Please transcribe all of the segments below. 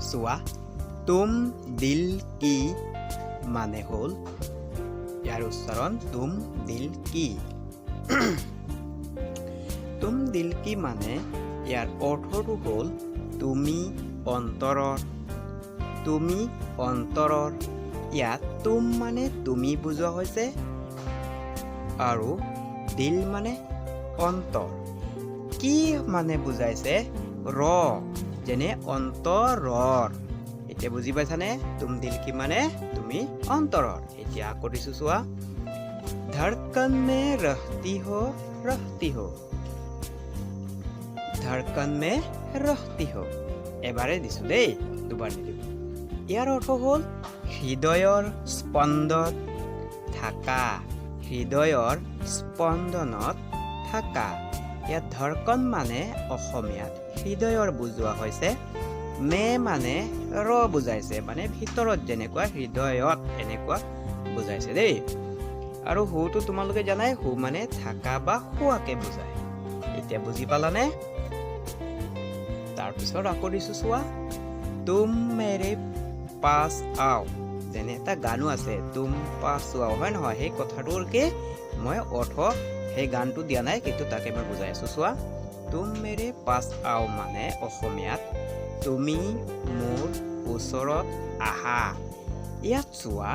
চোৱা। তুম দিল কি মানে হ'ল? ইয়াৰ উচ্চাৰণ, তুম দিল কি। তুম দিল কি মানে ইয়াৰ অৰ্থটো হ'ল তুমি অন্তৰৰ। তুমি অন্তৰৰ। ইয়াত তুম মানে তুমি বুজোৱা হৈছে। আৰু দিল মানে অন্তৰ। কি মানে বুজাইছে? ৰ। যেনে অন্তৰৰ। এতিয়া বুজি পাইছানে? তুম দিল কি মানে? তুমি অন্তৰৰ। এতিয়া আকৌ চোৱা। ধড়কন মে ৰহতি হো ৰহতি হো। ধড়কন মে ৰহতি হো। এবাৰে দিছো দেই, দুবাৰ নিদিব ইয়াৰ অৰ্থ হ'ল হৃদয়ৰ স্পন্দত থাকা। হৃদয়ৰ স্পন্দনত থাকা। ইয়াত ধড়কন মানে অসমীয়াত। হৃদয়ৰ বুজোৱা হৈছে মে মানে ৰ বুজাইছে মানে ভিতৰত যেনেকুৱা হৃদয়ত এনেকুৱা বুজাইছে দেই। আৰু সুটো তোমালোকে জানাই সু মানে থাকা বা শোৱাকে বুজায়। এতিয়া বুজি পালানে? তাৰপিছত আকৌ দিছো চোৱা। তুম মেৰে পাছ আও যেনে এটা গানো আছে তুম পাছ আও হয় নহয়? সেই কথাটোৰকে মই অৰ্থ সেই গানটো দিয়া নাই, কিন্তু তাকে মই বুজাই আছো। চোৱা, তুম মেৰে পাছ আও মানে অসমীয়াত, তুমি মোৰ ওচৰত আহা। ইয়াত চোৱা,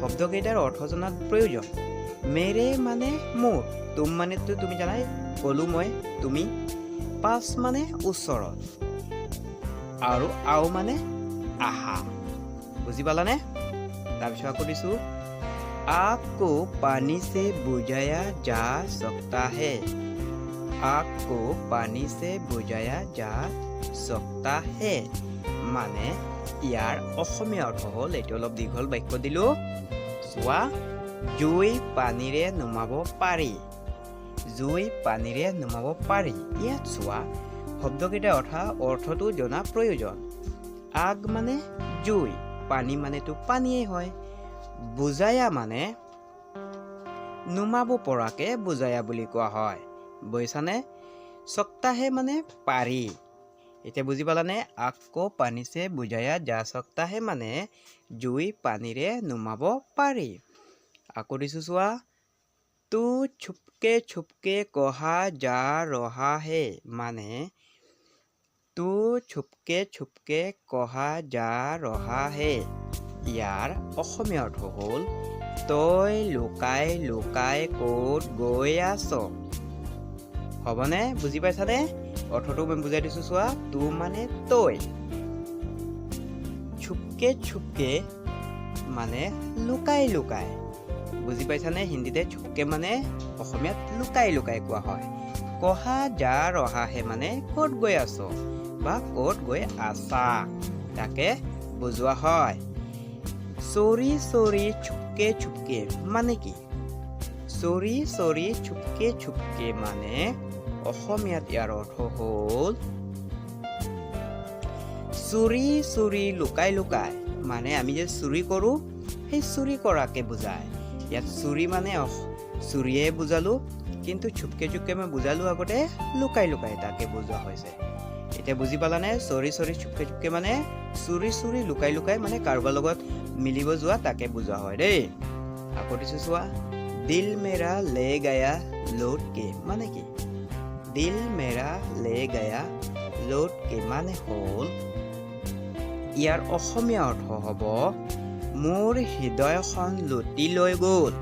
শব্দকেইটাৰ অৰ্থ জনাত প্ৰয়োজন। মেৰে মানে মোৰ, তুম মানেতো তুমি জানাই, ক'লো মই, তুমি পাছ মানে ওচৰত, আৰু আও মানে আহা। বুজি পালানে? তাৰপিছত আকৌ দিছো आपको पानी से बुझाया जा सकता है आपको पानी से बुझाया जा सकता है মানে ইয়াৰ অসমীয়া অৰ্থ হ'ল এইটো অলপ দীঘল বাক্য দিলো চোৱা জুই পানীৰে নুমাব পাৰি জুই পানীৰে নুমাব পাৰি ইয়াত চোৱা শব্দকেইটাৰ অৰ্থ অৰ্থটো জনা প্ৰয়োজন আগ মানে জুই পানী মানেতো পানীয়েই হয় বুজায়া মানে নুমাব পৰাকে বুজায়া বুলি কোৱা হয়। বুজিছানে? চক্তাহে মানে পাৰি। এতিয়া বুজি পালানে? আকৌ পানীছে বুজায়া, যা চক্তাহে মানে জুই পানীৰে নুমাব পাৰি। আকৌ দিছো চোৱা। তু ছুপকে ছুপকে কহা যা ৰহা হে মানে তু ছুপকে ছুপকে কহা যা ৰহা হে। ইয়াৰ অসমীয়া অৰ্থ হ'ল, তই লুকাই লুকাই ক'ত গৈ আছ? হ'বনে? বুজি পাইছানে? অৰ্থটো মই বুজাই দিছো, চোৱা তো মানে তই। ছুপকে ছুপকে মানে লুকাই লুকাই। বুজি পাইছানে? হিন্দীতে ছুপকে মানে অসমীয়াত লুকাই লুকাই কোৱা হয়। কহা যা ৰহাহে মানে ক'ত গৈ আছ? বা ক'ত গৈ আছা? তাকে বুজোৱা হয়। চৰি চৰি ছুপকে ছুপকে মানে কি? চৰি চৰি ছুপকে ছুপকে মানে অসমীয়াত ইয়াৰ অৰ্থ হ'ল চুৰি চুৰি, লুকাই লুকাই। মানে আমি যে চুৰি কৰোঁ, সেই চুৰি কৰাকে বুজায়। ইয়াত চুৰি মানে চুৰিয়ে বুজালো, কিন্তু ছুপকে ছুপকে মই বুজালো আগতে, লুকাই লুকাই তাকে বুজোৱা হৈছে। এতিয়া বুজি পালানে? চৰি চৰি ছুপকে ছুপকে মানে চুৰি চুৰি লুকাই লুকাই মানে কাৰোবাৰ লগত মিলিব যোৱা তাকে বুজোৱা হয় দেই। আকৌ দিছো চোৱা দিল মেৰা লে গায়া লোট কে মানে কি? দিল মেৰা লে গায়া লোট কে মানে হ'ল ইয়াৰ অসমীয়া অৰ্থ হ'ব মোৰ হৃদয়খন লুটি লৈ গ'ল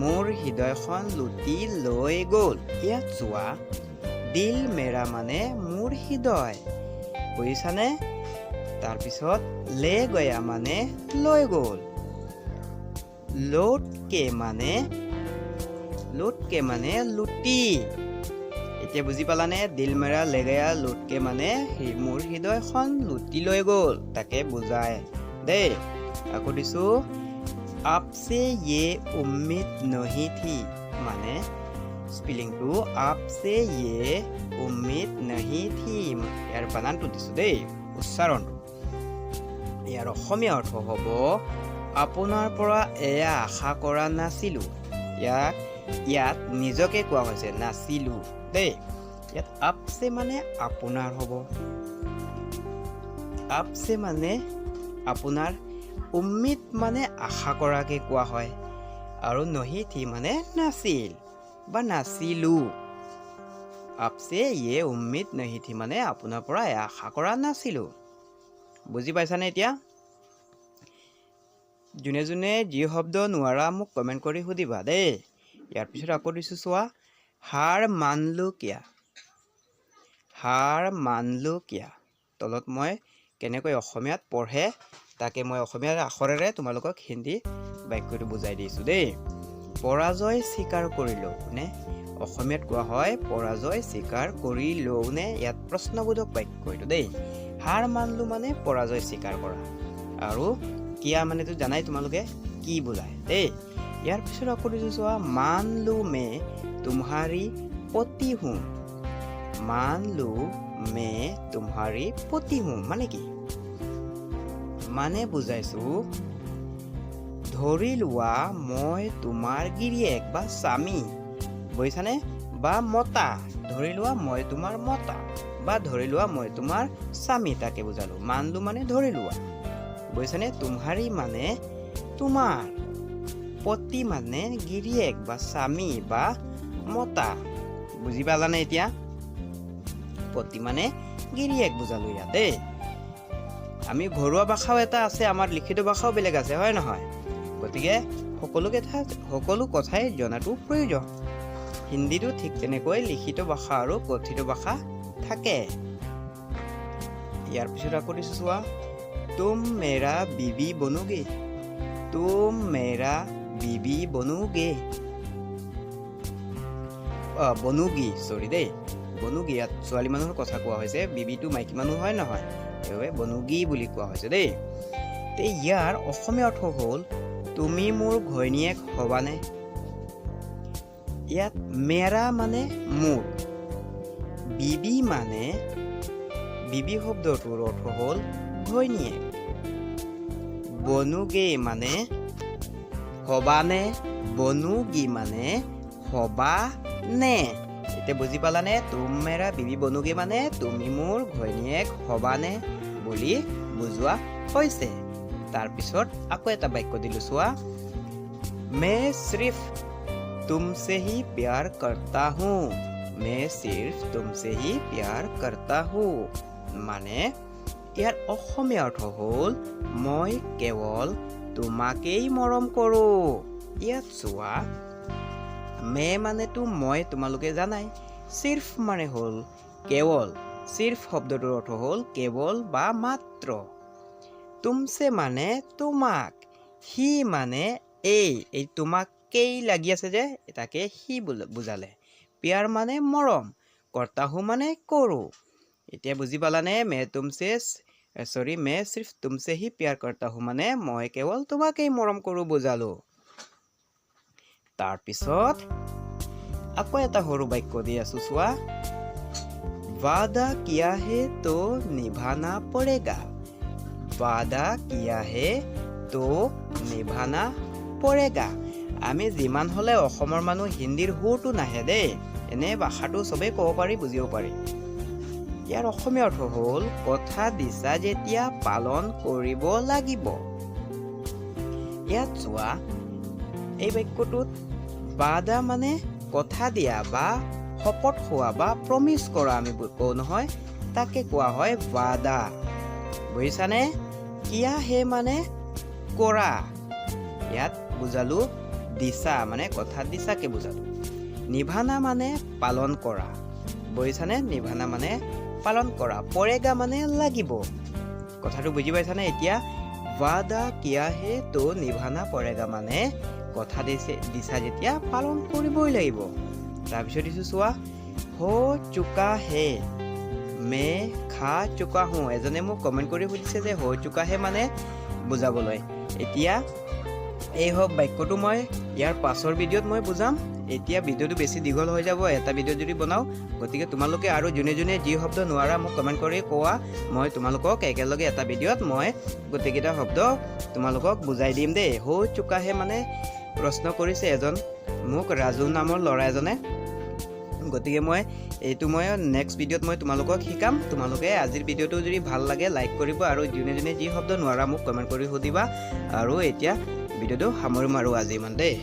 মোৰ হৃদয়খন লুটি লৈ গ'ল। ইয়াত চোৱা দিল মেৰা মানে মোৰ হৃদয় বুজিছানে? তাৰপিছত লে গয়া মানে লৈ গ'ল। লোটকে মানে লোটকে মানে লুটি। এতিয়া বুজি পালানে? দিল মেৰা লেগেয়া লোটকে মানে মোৰ হৃদয়খন লুটি লৈ গ'ল, তাকে বুজায়। দেই, আকৌ দিছো আপছে ইয়ে উম্মিদ নহি থি মানে স্পেলিংটো আপছে ইয়ে উম্মিদ নহি থি। ইয়াৰ বানানটো দিছো দেই, উচ্চাৰণটো। ইয়াৰ অসমীয়া অৰ্থ হ'ব আপোনাৰ পৰা এয়া আশা কৰা নাছিলোঁ। ইয়াক ইয়াত নিজকে কোৱা হৈছে নাছিলোঁ দেই। ইয়াত আপছে মানে আপোনাৰ হ'ব। আপছে মানে আপোনাৰ উম্মিদ মানে আশা কৰাকে কোৱা হয়। আৰু নহি থি মানে নাছিল বা নাছিলো। আপছে ইয়ে উম্মিদ নহি থি মানে আপোনাৰ পৰা আশা কৰা নাছিলোঁ। বুজি পাইছানে এতিয়া? যোনে যোনে যি শব্দ নোৱাৰা মোক কমেণ্ট কৰি সুধিবা দেই। ইয়াৰ পিছত আকৌ দিছোঁ চোৱা হাৰ মানলো কিয়া হাৰ মানলো কিয়া তলত মই কেনেকৈ অসমীয়াত পঢ়ে তাকে মই অসমীয়া আখৰেৰে তোমালোকক হিন্দী বাক্যটো বুজাই দিছোঁ দেই। পৰাজয় স্বীকাৰ কৰিলোঁ নে? অসমীয়াত কোৱা হয় পৰাজয় স্বীকাৰ কৰিলেও নে? ইয়াত প্ৰশ্নবোধক বাক্য এইটো দেই। হাৰ মানলো মানে পৰাজয় স্বীকাৰ কৰা। আৰু কিয়া মানেতো জানাই তোমালোকে কি বুজায় দেই, ইয়াৰ পিছত আকৌ দিছোঁ চোৱা মান লো মে তোমাৰি পতি হুঁ মান লো মে তোমাৰি পতি হুঁ মানে কি? মানে বুজাইছো, ধৰি লোৱা মই তোমাৰ গিৰিয়েক বা স্বামী, বুজিছানে? বা মতা, ধৰি লোৱা মই তোমাৰ মতা। বা ধৰি লোৱা মই তোমাৰ স্বামী তাকে বুজালো মানলো মানে ধৰি লোৱা বুজিছানে তোমাৰি মানে তোমাৰ পতি মানে গিৰিয়েক বা স্বামী বা মতা। বুজি পালানে এতিয়া? পতি মানে গিৰিয়েক বুজালো ইয়াত। আমি ঘৰুৱা ভাষাও এটা আছে, আমাৰ লিখিত ভাষাও বেলেগ আছে, হয় নহয়? গতিকে সকলো কথা, সকলো কথাই জনাটো প্ৰয়োজন। হিন্দীটো ঠিক তেনেকৈ লিখিত ভাষা আৰু কথিত ভাষা থাকে। ইয়াৰ পিছত আকৌ দিছোঁ চোৱা। তুম মেৰা বিবি বনোগে। তুম মেৰা বিবি বনোগে। বনোগী চৰি দেই। বনোগী ইয়াত ছোৱালী মানুহৰ কথা কোৱা হৈছে বিবিটো মাইকী মানুহ হয় নহয়? সেইবাবে বনোগী বুলি কোৱা হৈছে দেই। তে ইয়াৰ অসমীয়া অৰ্থ হ'ল তুমি মোৰ ঘৈণীয়েক হ'বানে? ইয়াত মেৰা মানে মোৰ বিবি মানে বিবি শব্দটোৰ অৰ্থ হ'ল ঘৈণীয়েক। বনুগে মানে হবানে বনুগী মানে হবা নে এতিয়া বুজি পালানে? তুম মেৰা বিবি বনুগে মানে তুমি মোৰ ঘৈণীয়েক হবানে বুলি বুজোৱা হৈছে। তাৰপিছত আকৌ এটা বাক্য দিলো চোৱা। মে সিৰ্ফ তুমছে হি প্যাৰ কৰতা হো। মে সিৰ্ফ তুমছে হি প্যাৰ কৰতা হো মানে ইয়াৰ অসমীয়া অৰ্থ হ'ল মই কেৱল তোমাকেই মৰম কৰোঁ ইয়াত চোৱা মে মানেতো মই তোমালোকে জানাই চিৰ্ফ মানে হ'ল কেৱল চিৰ্ফ শব্দটোৰ অৰ্থ হ'ল কেৱল বা মাত্ৰ তুমছে মানে তোমাক সি মানে এই এই তোমাকেই লাগি আছে যে তাকে সি বুজালে পিয়াৰ মানে মৰম কৰ্তাহু মানে কৰোঁ এতিয়া বুজি পালানে মে তুমছে চৰি মে চিৰ্ফ তুমছে হি প্যাৰ কৰতা হো মানে মই কেৱল তোমাকেই মৰম কৰোঁ বুজালো তাৰপিছত আকৌ এটা সৰু বাক্য দি আছো চোৱা वादा किया है तो निभाना पड़ेगा वादा किया है তো নিভানা পৰেগা আমি যিমান হ'লে অসমৰ মানুহ হিন্দীৰ সুৰটো নাহে দেই এনে ভাষাটো চবেই ক'ব পাৰি বুজিব পাৰি। ইয়াৰ অসমীয়া অৰ্থ হ'ল কথা দিছা যেতিয়া পালন কৰিব লাগিব। ইয়াত চোৱা এই বাক্যটোত বাদা মানে কথা দিয়া বা শপত খোৱা বা প্ৰমিচ কৰা আমি কওঁ নহয় তাকে কোৱা হয় বাদা। বুজিছানে? কিয়া হে মানে কৰা। ইয়াত বুজালো দিছা মানে কথা দিছাকে বুজালো। নিভানা মানে পালন কৰা। বুজিছানে? নিভানা মানে পালন কৰা। পৰেগা মানে লাগিব। কথাটো বুজি পাইছানে এতিয়া? ৱাদা কিয়া হে তো নিভানা পৰেগা মানে কথা দিছে দিছা যেতিয়া পালন কৰিবই লাগিব। তাৰপিছত দিছোঁ চোৱা, হো চুকা হে, মে খা চুকা হো। এজনে মোক কমেণ্ট কৰি সুধিছে যে, হৈ চুকা হে মানে? বুজাবলৈ। এতিয়া এই হওক বাক্যটো মই ইয়াৰ পাছৰ ভিডিঅ'ত মই বুজাম। এতিয়া ভিডিঅ'টো বেছি দীঘল হৈ যাব এটা ভিডিঅ' যদি বনাওঁ গতিকে তোমালোকে আৰু যোনে যোনে যি শব্দ নোৱাৰা মোক কমেণ্ট কৰি কোৱা মই তোমালোকক একেলগে এটা ভিডিঅ'ত মই গোটেইকেইটা শব্দ তোমালোকক বুজাই দিম দেই। হৌ চুকাহে মানে প্ৰশ্ন কৰিছে এজন মোক ৰাজু নামৰ ল'ৰা এজনে। গতিকে মই এইটো মই নেক্সট ভিডিঅ'ত মই তোমালোকক শিকাম। তোমালোকে আজিৰ ভিডিঅ'টো যদি ভাল লাগে লাইক কৰিব আৰু যোনে যোনে যি শব্দ নোৱাৰা মোক কমেণ্ট কৰি সুধিবা। আৰু এতিয়া ভিডিঅ'টো সামৰিম আৰু আজি ইমান দেই।